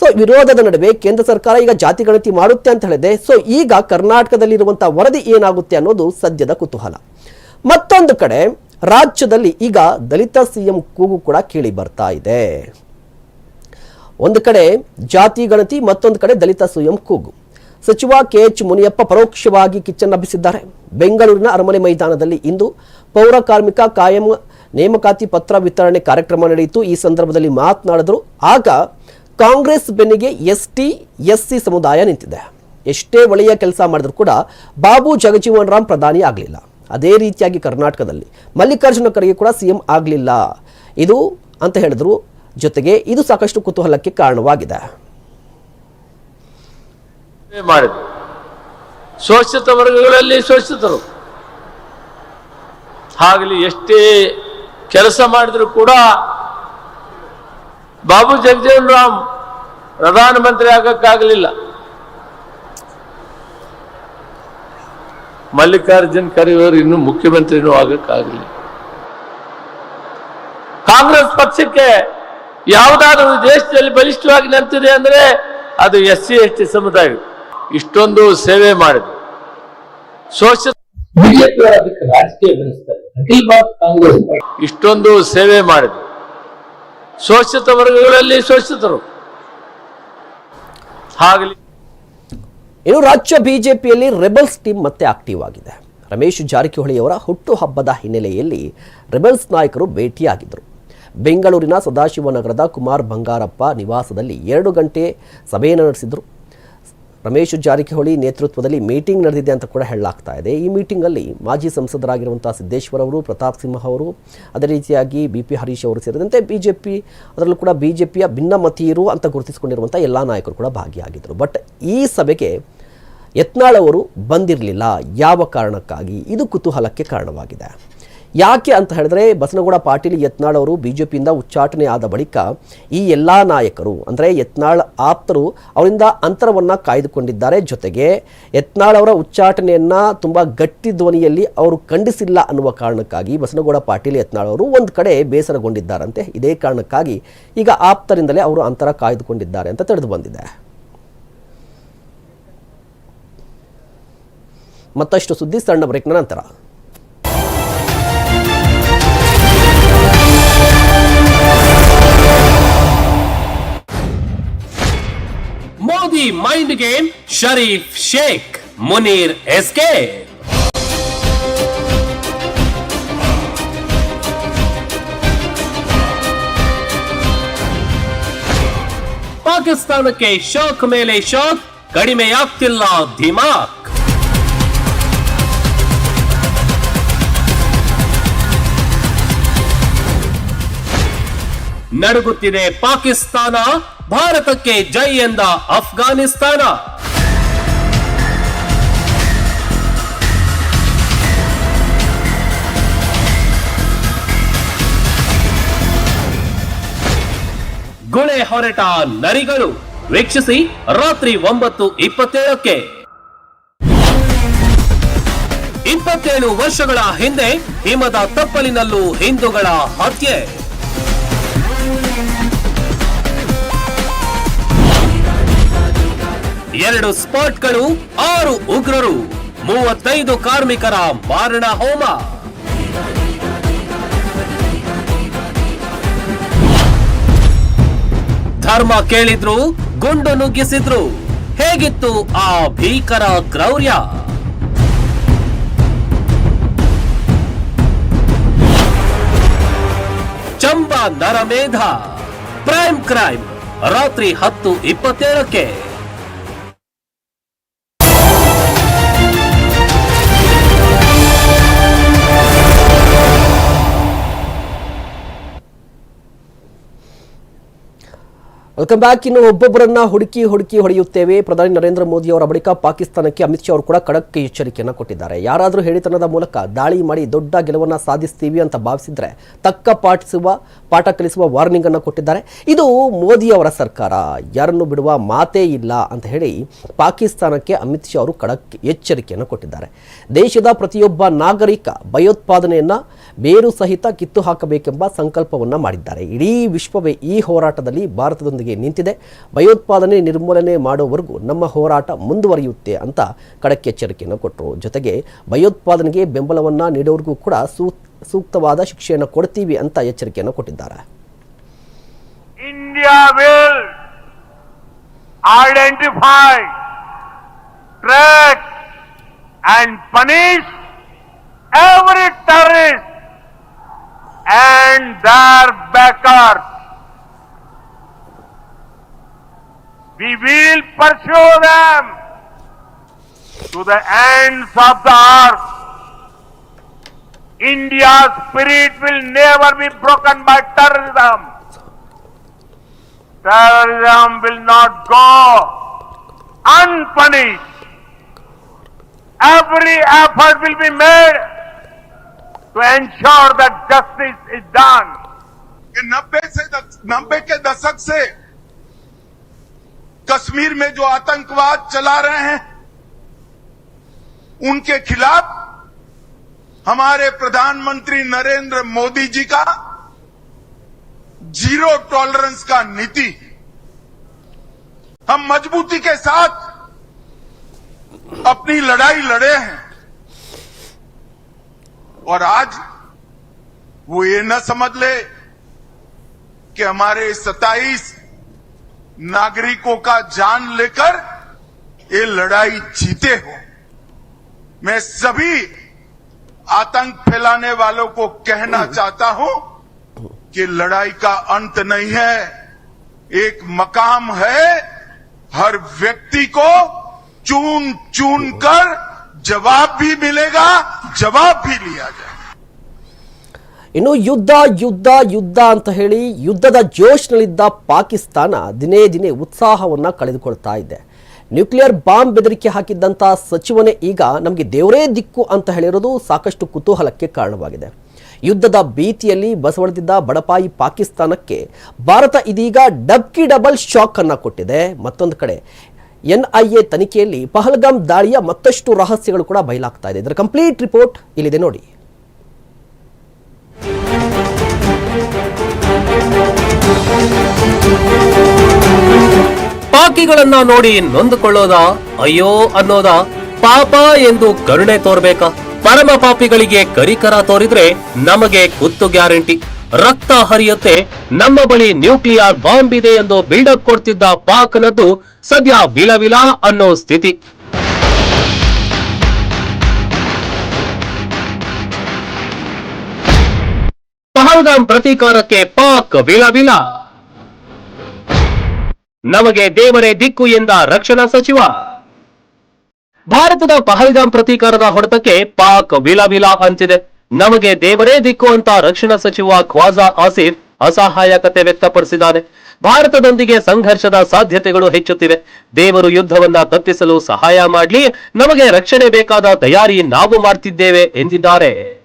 ಸೊ ವಿರೋಧದ ನಡುವೆ ಕೇಂದ್ರ ಸರ್ಕಾರ ಈಗ ಜಾತಿ ಗಣತಿ ಮಾಡುತ್ತೆ ಅಂತ ಹೇಳಿದೆ. ಸೊ ಈಗ ಕರ್ನಾಟಕದಲ್ಲಿ ಇರುವಂತಹ ವರದಿ ಏನಾಗುತ್ತೆ ಅನ್ನೋದು ಸದ್ಯದ ಕುತೂಹಲ. ಮತ್ತೊಂದು ಕಡೆ ರಾಜ್ಯದಲ್ಲಿ ಈಗ ದಲಿತ ಸಿಎಂ ಕೂಗು ಕೂಡ ಕೇಳಿ ಬರ್ತಾ ಇದೆ. ಒಂದು ಕಡೆ ಜಾತಿ ಗಣತಿ, ಮತ್ತೊಂದು ಕಡೆ ದಲಿತ ಸಿಎಂ ಕೂಗು. ಸಚಿವ ಕೆ ಎಚ್ ಮುನಿಯಪ್ಪ ಪರೋಕ್ಷವಾಗಿ ಕಿಚ್ಚನ್ನಬ್ಬಿಸಿದ್ದಾರೆ ಬೆಂಗಳೂರಿನ ಅರಮನೆ ಮೈದಾನದಲ್ಲಿ ಇಂದು ಪೌರ ಕಾರ್ಮಿಕ ಕಾಯಂ ನೇಮಕಾತಿ ಪತ್ರ ವಿತರಣೆ ಕಾರ್ಯಕ್ರಮ ನಡೆಯಿತು. ಈ ಸಂದರ್ಭದಲ್ಲಿ ಮಾತನಾಡಿದರು, ಆಗ ಕಾಂಗ್ರೆಸ್ ಬೆನ್ನಿಗೆ ಎಸ್ ಟಿ ಸಮುದಾಯ ನಿಂತಿದೆ. ಎಷ್ಟೇ ಒಳ್ಳೆಯ ಕೆಲಸ ಮಾಡಿದ್ರು ಕೂಡ ಬಾಬು ಜಗಜೀವನ್ ರಾಮ್ ಪ್ರಧಾನಿ ಆಗಲಿಲ್ಲ. ಅದೇ ರೀತಿಯಾಗಿ ಕರ್ನಾಟಕದಲ್ಲಿ. ಮಲ್ಲಿಕಾರ್ಜುನ ಖರ್ಗೆ ಕೂಡ ಸಿಎಂ ಆಗಲಿಲ್ಲ. ಇದು ಅಂತ ಹೇಳಿದ್ರು. ಜೊತೆಗೆ ಇದು ಸಾಕಷ್ಟು ಕುತೂಹಲಕ್ಕೆ ಕಾರಣವಾಗಿದೆ. ಮಾಡಿದ್ರು. ಶೋಷಿತ ವರ್ಗಗಳಲ್ಲಿ ಶೋಷಿತರು. ಆಗಲಿ ಎಷ್ಟೇ ಕೆಲಸ ಮಾಡಿದ್ರು ಕೂಡ ಬಾಬು ಜಗಜೀವನ್ ರಾಮ್ ಪ್ರಧಾನಮಂತ್ರಿ ಆಗಕ್ಕಾಗಲಿಲ್ಲ. ಮಲ್ಲಿಕಾರ್ಜುನ್ ಖರ್ಗೆ ಅವರು ಇನ್ನು ಮುಖ್ಯಮಂತ್ರಿನೂ ಆಗಕ್ಕಾಗಲಿ ಕಾಂಗ್ರೆಸ್ ಪಕ್ಷಕ್ಕೆ ಯಾವುದಾದ್ರೂ ದೇಶದಲ್ಲಿ ಬಲಿಷ್ಠವಾಗಿ ನಂತಿದೆ ಅಂದ್ರೆ ಅದು ಎಸ್ ಸಿ ಎಸ್ ಟಿ ಸಮುದಾಯ. ಇಷ್ಟೊಂದು ಸೇವೆ ಮಾಡಿದೆ ಸೋಷಿಯಲ್ ಇಷ್ಟೊಂದು ಸೇವೆ ಮಾಡಿದೆ ಶೋಷಿತ ವರ್ಗಗಳಲ್ಲಿ ಶೋಷಿತರು. ಆಗಲಿ ಇನ್ನು ರಾಜ್ಯ ಬಿಜೆಪಿಯಲ್ಲಿ ರೆಬಲ್ಸ್ ಟೀಮ್ ಮತ್ತೆ ಆಕ್ಟಿವ್ ಆಗಿದೆ. ರಮೇಶ್ ಜಾರಕಿಹೊಳಿಯವರ ಹುಟ್ಟುಹಬ್ಬದ ಹಿನ್ನೆಲೆಯಲ್ಲಿ ರೆಬಲ್ಸ್ ನಾಯಕರು ಭೇಟಿಯಾಗಿದ್ದರು. ಬೆಂಗಳೂರಿನ ಸದಾಶಿವನಗರದ ಕುಮಾರ್ ಬಂಗಾರಪ್ಪ ನಿವಾಸದಲ್ಲಿ ಎರಡು ಗಂಟೆ ಸಭೆಯನ್ನು ನಡೆಸಿದರು. ರಮೇಶ್ ಜಾರಕಿಹೊಳಿ ನೇತೃತ್ವದಲ್ಲಿ ಮೀಟಿಂಗ್ ನಡೆದಿದೆ ಅಂತ ಕೂಡ ಹೇಳಲಾಗ್ತಾ ಇದೆ. ಈ ಮೀಟಿಂಗಲ್ಲಿ ಮಾಜಿ ಸಂಸದರಾಗಿರುವಂಥ ಸಿದ್ದೇಶ್ವರ ಅವರು, ಪ್ರತಾಪ್ ಸಿಂಹ ಅವರು, ಅದೇ ರೀತಿಯಾಗಿ ಬಿ ಪಿ ಹರೀಶ್ ಅವರು ಸೇರಿದಂತೆ ಬಿ ಜೆ ಪಿ ಅದರಲ್ಲೂ ಕೂಡ ಬಿ ಜೆ ಪಿಯ ಭಿನ್ನಮತೀಯರು ಅಂತ ಗುರುತಿಸಿಕೊಂಡಿರುವಂಥ ಎಲ್ಲ ನಾಯಕರು ಕೂಡ ಭಾಗಿಯಾಗಿದ್ದರು. ಬಟ್ ಈ ಸಭೆಗೆ ಯತ್ನಾಳ್ ಅವರು ಬಂದಿರಲಿಲ್ಲ. ಯಾವ ಕಾರಣಕ್ಕಾಗಿ? ಇದು ಕುತೂಹಲಕ್ಕೆ ಕಾರಣವಾಗಿದೆ. ಯಾಕೆ ಅಂತ ಹೇಳಿದ್ರೆ, ಬಸನಗೌಡ ಪಾಟೀಲ್ ಯತ್ನಾಳ್ ಅವರು ಪಿಯಿಂದ ಉಚ್ಚಾಟನೆ ಆದ ಬಳಿಕ ಈ ಎಲ್ಲ ನಾಯಕರು, ಅಂದರೆ ಯತ್ನಾಳ್ ಆಪ್ತರು, ಅವರಿಂದ ಅಂತರವನ್ನು ಕಾಯ್ದುಕೊಂಡಿದ್ದಾರೆ. ಜೊತೆಗೆ ಯತ್ನಾಳ್ ಅವರ ಉಚ್ಚಾಟನೆಯನ್ನು ತುಂಬ ಗಟ್ಟಿ ಧ್ವನಿಯಲ್ಲಿ ಅವರು ಖಂಡಿಸಿಲ್ಲ ಅನ್ನುವ ಕಾರಣಕ್ಕಾಗಿ ಬಸನಗೌಡ ಪಾಟೀಲ್ ಯತ್ನಾಳ್ ಅವರು ಒಂದು ಕಡೆ ಬೇಸರಗೊಂಡಿದ್ದಾರಂತೆ. ಇದೇ ಕಾರಣಕ್ಕಾಗಿ ಈಗ ಆಪ್ತರಿಂದಲೇ ಅವರು ಅಂತರ ಕಾಯ್ದುಕೊಂಡಿದ್ದಾರೆ ಅಂತ ತಿಳಿದು ಬಂದಿದೆ. ಮತ್ತಷ್ಟು ಸುದ್ದಿ ಸಣ್ಣ ಬ್ರೇಕ್ನ ನಂತರ. ಮೋದಿ ಮೈಂಡ್ ಗೇಮ್ ಶರೀಫ್ ಶೇಖ್, ಮುನೀರ್ ಎಸ್ಕೆ. ಪಾಕಿಸ್ತಾನಕ್ಕೆ ಶಾಕ್ ಮೇಲೆ ಶಾಕ್, ಕಡಿಮೆಯಾಗ್ತಿಲ್ಲ ಧಿಮಾಕ್ ನಡುಗುತ್ತಿದೆ ಪಾಕಿಸ್ತಾನ, ಭಾರತಕ್ಕೆ ಜೈ ಎಂದ ಅಫ್ಘಾನಿಸ್ತಾನ. ಗುಳೆ ಹೊರಟ ನರಿಗಳು. ವೀಕ್ಷಿಸಿ, ರಾತ್ರಿ ಒಂಬತ್ತು ಇಪ್ಪತ್ತೇಳಕ್ಕೆ. ಇಪ್ಪತ್ತೇಳು ವರ್ಷಗಳ ಹಿಂದೆ ಹಿಮದ ತಪ್ಪಲಿನಲ್ಲೂ ಹಿಂದೂಗಳ ಹತ್ಯೆ. ಎರಡು ಸ್ಪಾಟ್ಗಳು ಆರು ಉಗ್ರರು, ಮೂವತ್ತೈದು ಕಾರ್ಮಿಕರ ಮಾರಣ ಹೋಮ. ಧರ್ಮ ಕೇಳಿದ್ರು, ಗುಂಡು ನುಗ್ಗಿಸಿದ್ರು. ಹೇಗಿತ್ತು ಆ ಭೀಕರ ಕ್ರೌರ್ಯ? ಚಂಬಾ ನರಮೇಧ, ಪ್ರೈಮ್ ಕ್ರೈಮ್, ರಾತ್ರಿ ಹತ್ತು ಇಪ್ಪತ್ತೇಳಕ್ಕೆ. ವೆಲ್ಕಮ್ ಬ್ಯಾಕ್ ಇನ್ನು ಒಬ್ಬೊಬ್ಬರನ್ನ ಹುಡುಕಿ ಹುಡುಕಿ ಹೊಡೆಯುತ್ತೇವೆ. ಪ್ರಧಾನಿ ನರೇಂದ್ರ ಮೋದಿ ಅವರ ಬಳಿಕ ಪಾಕಿಸ್ತಾನಕ್ಕೆ ಅಮಿತ್ ಶಾ ಅವರು ಕೂಡ ಖಡಕ್ ಎಚ್ಚರಿಕೆಯನ್ನು ಕೊಟ್ಟಿದ್ದಾರೆ. ಯಾರಾದರೂ ಹೇಳಿತನದ ಮೂಲಕ ದಾಳಿ ಮಾಡಿ ದೊಡ್ಡ ಗೆಲುವನ್ನು ಸಾಧಿಸ್ತೀವಿ ಅಂತ ಭಾವಿಸಿದ್ರೆ ತಕ್ಕ ಪಾಠಿಸುವ, ಪಾಠ ಕಲಿಸುವ ವಾರ್ನಿಂಗ್ ಅನ್ನು ಕೊಟ್ಟಿದ್ದಾರೆ. ಇದು ಮೋದಿ ಅವರ ಸರ್ಕಾರ. ಯಾರನ್ನು ಬಿಡುವ ಮಾತೇ ಇಲ್ಲ ಅಂತ ಹೇಳಿ ಪಾಕಿಸ್ತಾನಕ್ಕೆ ಅಮಿತ್ ಶಾ ಅವರು ಖಡಕ್ ಎಚ್ಚರಿಕೆಯನ್ನು ಕೊಟ್ಟಿದ್ದಾರೆ. ದೇಶದ ಪ್ರತಿಯೊಬ್ಬ ನಾಗರಿಕ ಭಯೋತ್ಪಾದನೆಯನ್ನ ಬೇರು ಸಹಿತ ಕಿತ್ತು ಹಾಕಬೇಕೆಂಬ ಸಂಕಲ್ಪವನ್ನು ಮಾಡಿದ್ದಾರೆ. ಇಡೀ ವಿಶ್ವವೇ ಈ ಹೋರಾಟದಲ್ಲಿ ಭಾರತದೊಂದಿಗೆ ನಿಂತಿದೆ. ಭಯೋತ್ಪಾದನೆ ನಿರ್ಮೂಲನೆ ಮಾಡುವವರೆಗೂ ನಮ್ಮ ಹೋರಾಟ ಮುಂದುವರಿಯುತ್ತೆ ಅಂತ ಖಡಕ್ ಎಚ್ಚರಿಕೆಯನ್ನು ಕೊಟ್ಟರು ಜೊತೆಗೆ ಭಯೋತ್ಪಾದನೆಗೆ ಬೆಂಬಲವನ್ನು ನೀಡೋರಿಗೂ ಕೂಡ ಸೂಕ್ತವಾದ ಶಿಕ್ಷೆಯನ್ನು ಕೊಡ್ತೀವಿ ಅಂತ ಎಚ್ಚರಿಕೆಯನ್ನು ಕೊಟ್ಟಿದ್ದಾರೆ. India will identify, track and punish every terrorist. And their backers. We will pursue them to the ends of the earth. India's spirit will never be broken by terrorism. Terrorism will not go unpunished. Every effort will be made to ensure that justice is done. नब्बे से नब्बे के दशक से कश्मीर में जो आतंकवाद चला रहे हैं, उनके खिलाफ हमारे प्रधानमंत्री नरेंद्र मोदी जी का ज़ीरो टॉलरेंस का नीति हम मजबूती के साथ अपनी लड़ाई लड़े हैं और आज वो ये न समझ ले कि हमारे 27 नागरिकों का जान लेकर ये लड़ाई जीते हो। मैं सभी आतंक फैलाने वालों को कहना चाहता हूँ कि लड़ाई का अंत नहीं है एक मकाम है हर व्यक्ति को चुन चुन कर जवाब भी मिलेगा जवाब भी लिया जाए ಇನ್ನು ಯುದ್ಧ ಯುದ್ಧ ಯುದ್ಧ ಅಂತ ಹೇಳಿ ಯುದ್ಧದ ಜೋಶ್ನಲ್ಲಿದ್ದ ಪಾಕಿಸ್ತಾನ ದಿನೇ ದಿನೇ ಉತ್ಸಾಹವನ್ನು ಕಳೆದುಕೊಳ್ತಾ ಇದೆ ನ್ಯೂಕ್ಲಿಯರ್ ಬಾಂಬ್ ಬೆದರಿಕೆ ಹಾಕಿದ್ದಂಥ ಸಚಿವನೇ ಈಗ ನಮಗೆ ದೇವರೇ ದಿಕ್ಕು ಅಂತ ಹೇಳಿರೋದು ಸಾಕಷ್ಟು ಕುತೂಹಲಕ್ಕೆ ಕಾರಣವಾಗಿದೆ ಯುದ್ಧದ ಭೀತಿಯಲ್ಲಿ ಬಸವಳಿದಿದ್ದ ಬಡಪಾಯಿ ಪಾಕಿಸ್ತಾನಕ್ಕೆ ಭಾರತ ಇದೀಗ ಡಬ್ಕಿ ಡಬಲ್ ಶಾಕ್ ಅನ್ನ ಕೊಟ್ಟಿದೆ ಮತ್ತೊಂದು ಕಡೆ ಎನ್ಐಎ ತನಿಖೆಯಲ್ಲಿ ಪಹಲ್ಗಾಮ್ ದಾಳಿಯ ಮತ್ತಷ್ಟು ರಹಸ್ಯಗಳು ಕೂಡ ಬಯಲಾಗ್ತಾ ಇದೆ. ಇದರ ಕಂಪ್ಲೀಟ್ ರಿಪೋರ್ಟ್ ಇಲ್ಲಿದೆ ನೋಡಿ. ಪಾಕಿಗಳನ್ನ ನೋಡಿ ನೊಂದುಕೊಳ್ಳೋದ? ಅಯ್ಯೋ ಅನ್ನೋದ? ಪಾಪ ಎಂದು ಕರುಣೆ ತೋರ್ಬೇಕಾ? ಪರಮ ಪಾಪಿಗಳಿಗೆ ಕರಿಕರ ತೋರಿದ್ರೆ ನಮಗೆ ಕುತ್ತು ಗ್ಯಾರಂಟಿ. ರಕ್ತ ಹರಿಯುತ್ತೆ. ನಮ್ಮ ಬಳಿ ನ್ಯೂಕ್ಲಿಯರ್ ಬಾಂಬ್ ಇದೆ ಎಂದು ಬಿಲ್ಡಪ್ ಕೊಡ್ತಿದ್ದ ಪಾಕ್ನದ್ದು ಸದ್ಯ ವಿಲವಿಲ ಅನ್ನೋ ಸ್ಥಿತಿ. ಪಹಲ್ಗಾಮ್ ಪ್ರತೀಕಾರಕ್ಕೆ ಪಾಕ್ ವಿಲವಿಲ ನಮಗೆ ದೇವರೇ ದಿಕ್ಕು ಎಂದ ರಕ್ಷಣಾ ಸಚಿವ. ಭಾರತದ ಪಹಲ್ಗಾಮ್ ಪ್ರತೀಕಾರದ ಹೊಡೆತಕ್ಕೆ ಪಾಕ್ ವಿಲವಿಲ ಅಂತಿದೆ. ನಮಗೆ ದೇವರೇ ದಿಕ್ಕು ಅಂತ ರಕ್ಷಣಾ ಸಚಿವ ಖ್ವಾಜಾ ಆಸಿಫ್ ಅಸಹಾಯಕತೆ ವ್ಯಕ್ತಪಡಿಸಿದ್ದಾನೆ. ಭಾರತದೊಂದಿಗೆ ಸಂಘರ್ಷದ ಸಾಧ್ಯತೆಗಳು ಹೆಚ್ಚುತ್ತಿವೆ. ದೇವರು ಯುದ್ಧವನ್ನ ತಪ್ಪಿಸಲು ಸಹಾಯ ಮಾಡಲಿ. ನಮಗೆ ರಕ್ಷಣೆ ಬೇಕಾದ ತಯಾರಿ ನಾವು ಮಾಡ್ತಿದ್ದೇವೆ ಎಂದಿದ್ದಾರೆ.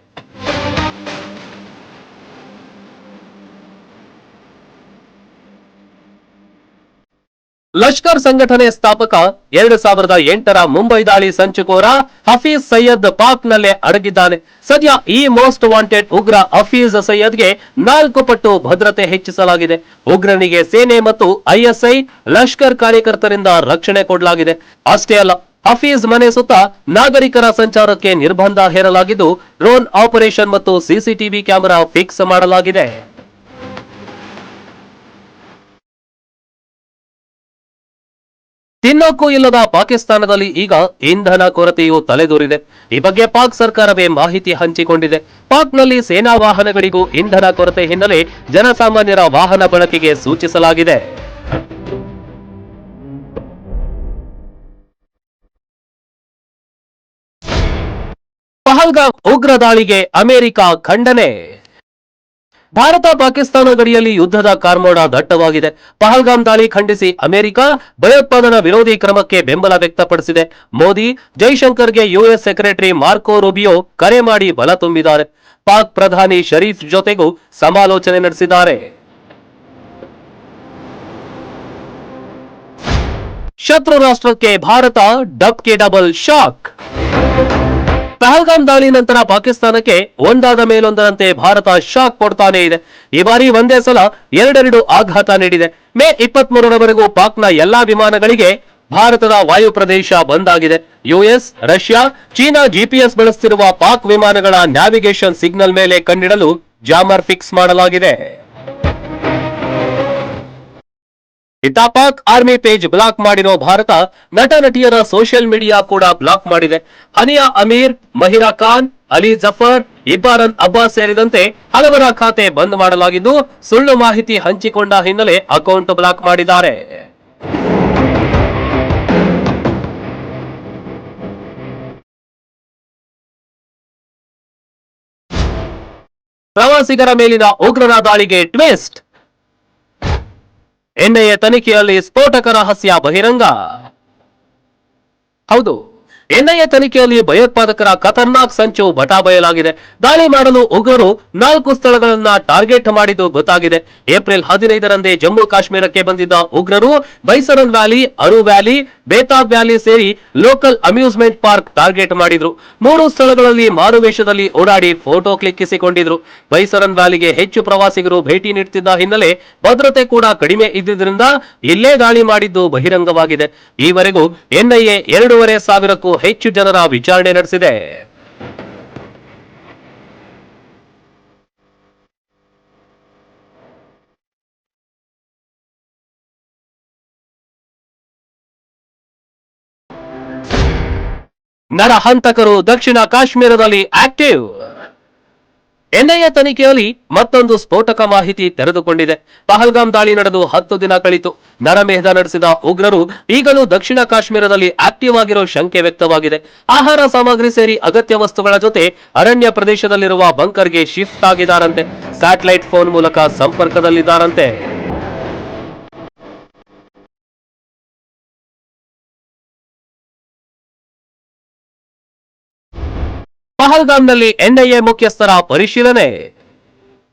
ಲಷ್ಕರ್ ಸಂಘಟನೆ ಸ್ಥಾಪಕ ಎರಡು ಸಾವಿರದ ಎಂಟರ ಮುಂಬೈ ದಾಳಿ ಸಂಚುಕೋರ ಹಫೀಜ್ ಸೈಯದ್ ಪಾಕ್ನಲ್ಲೇ ಅಡಗಿದ್ದಾನೆ. ಸದ್ಯ ಈ ಮೋಸ್ಟ್ ವಾಂಟೆಡ್ ಉಗ್ರ ಹಫೀಜ್ ಸೈಯದ್ಗೆ ನಾಲ್ಕು ಪಟ್ಟು ಭದ್ರತೆ ಹೆಚ್ಚಿಸಲಾಗಿದೆ. ಉಗ್ರನಿಗೆ ಸೇನೆ ಮತ್ತು ಐಎಸ್ಐ ಲಷ್ಕರ್ ಕಾರ್ಯಕರ್ತರಿಂದ ರಕ್ಷಣೆ ಕೊಡಲಾಗಿದೆ. ಅಷ್ಟೇ ಅಲ್ಲ, ಹಫೀಜ್ ಮನೆ ಸುತ್ತ ನಾಗರಿಕರ ಸಂಚಾರಕ್ಕೆ ನಿರ್ಬಂಧ ಹೇರಲಾಗಿದ್ದು, ಡ್ರೋನ್ ಆಪರೇಷನ್ ಮತ್ತು ಸಿಸಿಟಿವಿ ಕ್ಯಾಮೆರಾ ಫಿಕ್ಸ್ ಮಾಡಲಾಗಿದೆ. ತಿನ್ನೋಕ್ಕೂ ಇಲ್ಲದ ಪಾಕಿಸ್ತಾನದಲ್ಲಿ ಈಗ ಇಂಧನ ಕೊರತೆಯು ತಲೆದೋರಿದೆ. ಈ ಬಗ್ಗೆ ಪಾಕ್ ಸರ್ಕಾರವೇ ಮಾಹಿತಿ ಹಂಚಿಕೊಂಡಿದೆ. ಪಾಕ್ನಲ್ಲಿ ಸೇನಾ ವಾಹನಗಳಿಗೂ ಇಂಧನ ಕೊರತೆ ಹಿನ್ನೆಲೆ ಜನಸಾಮಾನ್ಯರ ವಾಹನ ಬಳಕೆಗೆ ಸೂಚಿಸಲಾಗಿದೆ. ಪಹಲ್ಗಾಮ್ ಉಗ್ರ ದಾಳಿಗೆ ಅಮೆರಿಕ ಖಂಡನೆ. ಭಾರತ ಪಾಕಿಸ್ತಾನ ಗಡಿಯಲ್ಲಿ ಯುದ್ಧದ ಕಾರ್ಮೋಡ ದಟ್ಟವಾಗಿದೆ. ಪಹಲ್ಗಾಮ್ ದಾಳಿ ಖಂಡಿಸಿ ಅಮೆರಿಕ ಭಯೋತ್ಪಾದನಾ ವಿರೋಧಿ ಕ್ರಮಕ್ಕೆ ಬೆಂಬಲ ವ್ಯಕ್ತಪಡಿಸಿದೆ. ಮೋದಿ, ಜೈಶಂಕರ್ಗೆ ಯುಎಸ್ ಸೆಕ್ರೆಟರಿ ಮಾರ್ಕೋ ರೂಬಿಯೋ ಕರೆ ಮಾಡಿ ಬಲ ತುಂಬಿದ್ದಾರೆ. ಪಾಕ್ ಪ್ರಧಾನಿ ಶರೀಫ್ ಜೊತೆಗೂ ಸಮಾಲೋಚನೆ ನಡೆಸಿದ್ದಾರೆ. ಶತ್ರು ರಾಷ್ಟ್ರಕ್ಕೆ ಭಾರತ ಡಬ್ಕೆ ಡಬಲ್ ಶಾಕ್. ಪಹಲ್ಗಾಮ್ ದಾಳಿ ನಂತರ ಪಾಕಿಸ್ತಾನಕ್ಕೆ ಒಂದಾದ ಮೇಲೊಂದರಂತೆ ಭಾರತ ಶಾಕ್ ಕೊಡ್ತಾನೇ ಇದೆ. ಈ ಬಾರಿ ಒಂದೇ ಸಲ ಎರಡೆರಡು ಆಘಾತ ನೀಡಿದೆ. ಮೇ ಇಪ್ಪತ್ತ್ ಮೂರರವರೆಗೂ ಪಾಕ್ನ ಎಲ್ಲಾ ವಿಮಾನಗಳಿಗೆ ಭಾರತದ ವಾಯು ಪ್ರದೇಶ ಬಂದ್ ಆಗಿದೆ ಯುಎಸ್, ರಷ್ಯಾ, ಚೀನಾ ಜಿಪಿಎಸ್ ಬಳಸುತ್ತಿರುವ ಪಾಕ್ ವಿಮಾನಗಳ ನ್ಯಾವಿಗೇಷನ್ ಸಿಗ್ನಲ್ ಮೇಲೆ ಕಣ್ಣಿಡಲು ಜಾಮರ್ ಫಿಕ್ಸ್ ಮಾಡಲಾಗಿದೆ. ಇತ್ತ ಪಾಕ್ ಆರ್ಮಿ ಪೇಜ್ ಬ್ಲಾಕ್ ಮಾಡಿರೋ ಭಾರತ ನಟ ನಟಿಯರ ಸೋಷಿಯಲ್ ಮೀಡಿಯಾ ಕೂಡ ಬ್ಲಾಕ್ ಮಾಡಿದೆ. ಅನಿಯಾ ಅಮೀರ್, ಮಹಿರಾ ಖಾನ್, ಅಲಿ ಜಫರ್, ಇಬ್ಬಾರನ್ ಅಬ್ಬಾಸ್ ಸೇರಿದಂತೆ ಹಲವರ ಖಾತೆ ಬಂದ್ ಮಾಡಲಾಗಿದ್ದು ಸುಳ್ಳು ಮಾಹಿತಿ ಹಂಚಿಕೊಂಡ ಹಿನ್ನೆಲೆ ಅಕೌಂಟ್ ಬ್ಲಾಕ್ ಮಾಡಿದ್ದಾರೆ. ಪ್ರವಾಸಿಗರ ಮೇಲಿನ ಉಗ್ರರ ದಾಳಿಗೆ ಟ್ವಿಸ್ಟ್. ಎನ್ಐಎ ತನಿಖೆಯಲ್ಲಿ ಸ್ಫೋಟಕ ರಹಸ್ಯ ಬಹಿರಂಗ. ಹೌದು. ಎನ್ಐಎ ತನಿಖೆಯಲ್ಲಿ ಭಯೋತ್ಪಾದಕರ ಖತರ್ನಾಕ್ ಸಂಚು ಬಟಾ ಬಯಲಾಗಿದೆ. ದಾಳಿ ಮಾಡಲು ಉಗ್ರರು ನಾಲ್ಕು ಸ್ಥಳಗಳನ್ನ ಟಾರ್ಗೆಟ್ ಮಾಡಿದ್ದು ಗೊತ್ತಾಗಿದೆ. ಏಪ್ರಿಲ್ ಹದಿನೈದರಂದೇ ಜಮ್ಮು ಕಾಶ್ಮೀರಕ್ಕೆ ಬಂದಿದ್ದ ಉಗ್ರರು Baisaran valley, Aru valley, Betaab valley ಸೇರಿ ಲೋಕಲ್ ಅಮ್ಯೂಸ್ಮೆಂಟ್ ಪಾರ್ಕ್ ಟಾರ್ಗೆಟ್ ಮಾಡಿದ್ರು. ಮೂರು ಸ್ಥಳಗಳಲ್ಲಿ ಮಾರುವೇಷದಲ್ಲಿ ಓಡಾಡಿ ಫೋಟೋ ಕ್ಲಿಕ್ಕಿಸಿಕೊಂಡಿದ್ರು. ಬೈಸರನ್ ವ್ಯಾಲಿಗೆ ಹೆಚ್ಚು ಪ್ರವಾಸಿಗರು ಭೇಟಿ ನೀಡುತ್ತಿದ್ದ ಹಿನ್ನೆಲೆ ಭದ್ರತೆ ಕೂಡ ಕಡಿಮೆ ಇದ್ದಿದ್ದರಿಂದ ಇಲ್ಲೇ ದಾಳಿ ಮಾಡಿದ್ದು ಬಹಿರಂಗವಾಗಿದೆ. ಈವರೆಗೂ ಎನ್ಐಎ ಎರಡೂವರೆ ಸಾವಿರಕ್ಕೂ ಹೆಚ್ಚು ಜನರ ವಿಚಾರಣೆ ನಡೆಸಿದೆ. ನರಹಂತಕರು ದಕ್ಷಿಣ ಕಾಶ್ಮೀರದಲ್ಲಿ ಆಕ್ಟಿವ್. ಎನ್ಐಎ ತನಿಖೆಯಲ್ಲಿ ಮತ್ತೊಂದು ಸ್ಫೋಟಕ ಮಾಹಿತಿ ತೆರೆದುಕೊಂಡಿದೆ. ಪಹಲ್ಗಾಮ್ ದಾಳಿ ನಡೆದು ಹತ್ತು ದಿನ ಕಳಿತು. ನರಮೇಧ ನಡೆಸಿದ ಉಗ್ರರು ಈಗಲೂ ದಕ್ಷಿಣ ಕಾಶ್ಮೀರದಲ್ಲಿ ಆಕ್ಟಿವ್ ಆಗಿರೋ ಶಂಕೆ ವ್ಯಕ್ತವಾಗಿದೆ. ಆಹಾರ ಸಾಮಗ್ರಿ ಸೇರಿ ಅಗತ್ಯ ವಸ್ತುಗಳ ಜೊತೆ ಅರಣ್ಯ ಪ್ರದೇಶದಲ್ಲಿರುವ ಬಂಕರ್ಗೆ ಶಿಫ್ಟ್ ಆಗಿದ್ದಾರಂತೆ. ಸ್ಯಾಟಲೈಟ್ ಫೋನ್ ಮೂಲಕ ಸಂಪರ್ಕದಲ್ಲಿದ್ದಾರಂತೆ. ಪಹಲ್ಗಾಮ್ನಲ್ಲಿ ಎನ್ಐಎ ಮುಖ್ಯಸ್ಥರ ಪರಿಶೀಲನೆ.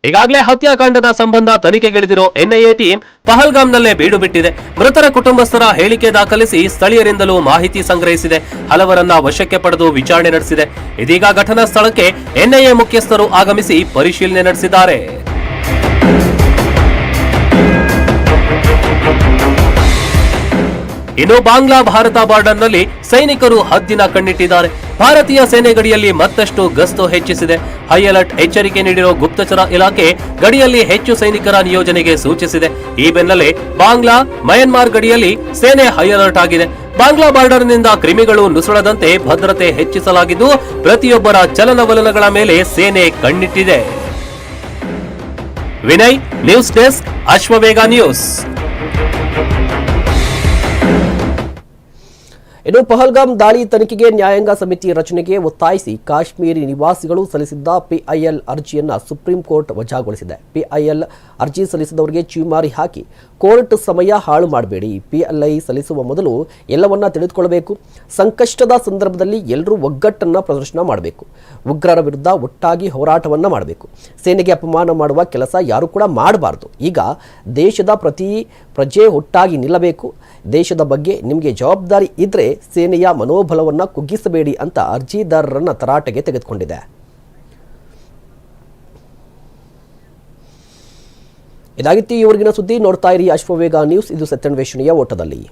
ಈಗಾಗಲೇ ಹತ್ಯಾಕಾಂಡದ ಸಂಬಂಧ ತನಿಖೆಗಿಳಿದಿರೋ ಎನ್ಐಎ ಟೀಮ್ ಪಹಲ್ಗಾಮ್ನಲ್ಲೇ ಬೀಡು ಬಿಟ್ಟಿದೆ. ಮೃತರ ಕುಟುಂಬಸ್ಥರ ಹೇಳಿಕೆ ದಾಖಲಿಸಿ ಸ್ಥಳೀಯರಿಂದಲೂ ಮಾಹಿತಿ ಸಂಗ್ರಹಿಸಿದೆ. ಹಲವರನ್ನ ವಶಕ್ಕೆ ಪಡೆದು ವಿಚಾರಣೆ ನಡೆಸಿದೆ. ಇದೀಗ ಘಟನಾ ಸ್ಥಳಕ್ಕೆ ಎನ್ಐಎ ಮುಖ್ಯಸ್ಥರು ಆಗಮಿಸಿ ಪರಿಶೀಲನೆ ನಡೆಸಿದ್ದಾರೆ. ಇನ್ನು ಬಾಂಗ್ಲಾ ಭಾರತ ಬಾರ್ಡರ್ನಲ್ಲಿ ಸೈನಿಕರು ಹದ್ದಿನ ಕಣ್ಣಿಟ್ಟಿದ್ದಾರೆ. ಭಾರತೀಯ ಸೇನೆ ಗಡಿಯಲ್ಲಿ ಮತ್ತಷ್ಟು ಗಸ್ತು ಹೆಚ್ಚಿಸಿದೆ. ಹೈ ಅಲರ್ಟ್ ಎಚ್ಚರಿಕೆ ನೀಡಿರೋ ಗುಪ್ತಚರ ಇಲಾಖೆ ಗಡಿಯಲ್ಲಿ ಹೆಚ್ಚು ಸೈನಿಕರ ನಿಯೋಜನೆಗೆ ಸೂಚಿಸಿದೆ. ಈ ಬೆನ್ನಲ್ಲೇ ಬಾಂಗ್ಲಾ, ಮಯನ್ಮಾರ್ ಗಡಿಯಲ್ಲಿ ಸೇನೆ ಹೈ ಅಲರ್ಟ್ ಆಗಿದೆ. ಬಾಂಗ್ಲಾ ಬಾರ್ಡರ್ನಿಂದ ಕ್ರಿಮಿಗಳು ನುಸುಳದಂತೆ ಭದ್ರತೆ ಹೆಚ್ಚಿಸಲಾಗಿದ್ದು, ಪ್ರತಿಯೊಬ್ಬರ ಚಲನವಲನಗಳ ಮೇಲೆ ಸೇನೆ ಕಣ್ಣಿಟ್ಟಿದೆ. Vinay, news desk Ashwavega news. ಇನ್ನು ಪಹಲ್ಗಾಮ್ ದಾಳಿ ತನಿಖೆಗೆ ನ್ಯಾಯಾಂಗ ಸಮಿತಿ ರಚನೆಗೆ ಒತ್ತಾಯಿಸಿ ಕಾಶ್ಮೀರಿ ನಿವಾಸಿಗಳು ಸಲ್ಲಿಸಿದ್ದ ಪಿಐಎಲ್ ಅರ್ಜಿಯನ್ನು ಸುಪ್ರೀಂ ಕೋರ್ಟ್ ವಜಾಗೊಳಿಸಿದೆ. ಪಿಐಎಲ್ ಅರ್ಜಿ ಸಲ್ಲಿಸಿದವರಿಗೆ ಚೀಮಾರಿ ಹಾಕಿ, ಕೋರ್ಟ್ ಸಮಯ ಹಾಳು ಮಾಡಬೇಡಿ. ಪಿಎಲ್ಐ ಸಲ್ಲಿಸುವ ಮೊದಲು ಎಲ್ಲವನ್ನ ತಿಳಿದುಕೊಳ್ಳಬೇಕು. ಸಂಕಷ್ಟದ ಸಂದರ್ಭದಲ್ಲಿ ಎಲ್ಲರೂ ಒಗ್ಗಟ್ಟನ್ನು ಪ್ರದರ್ಶನ ಮಾಡಬೇಕು. ಉಗ್ರರ ವಿರುದ್ಧ ಒಟ್ಟಾಗಿ ಹೋರಾಟವನ್ನು ಮಾಡಬೇಕು. ಸೇನೆಗೆ ಅಪಮಾನ ಮಾಡುವ ಕೆಲಸ ಯಾರು ಕೂಡ ಮಾಡಬಾರ್ದು. ಈಗ ದೇಶದ ಪ್ರತಿ ಪ್ರಜೆ ಒಟ್ಟಾಗಿ ನಿಲ್ಲಬೇಕು. ದೇಶದ ಬಗ್ಗೆ ನಿಮಗೆ ಜವಾಬ್ದಾರಿ ಇದ್ರೆ ಸೇನೆಯ ಮನೋಬಲವನ್ನು ಕುಗ್ಗಿಸಬೇಡಿ ಅಂತ ಅರ್ಜಿದಾರರನ್ನ ತರಾಟೆಗೆ ತೆಗೆದುಕೊಂಡಿದೆ. ಇದಾಗಿತ್ತು ಈವರೆಗಿನ ಸುದ್ದಿ. ನೋಡ್ತಾ ಇರಿ ಅಶ್ವವೇಗ ನ್ಯೂಸ್. ಇದು ಸತ್ಯನ್ವೇಷಣೆಯ ಓಟದಲ್ಲಿ.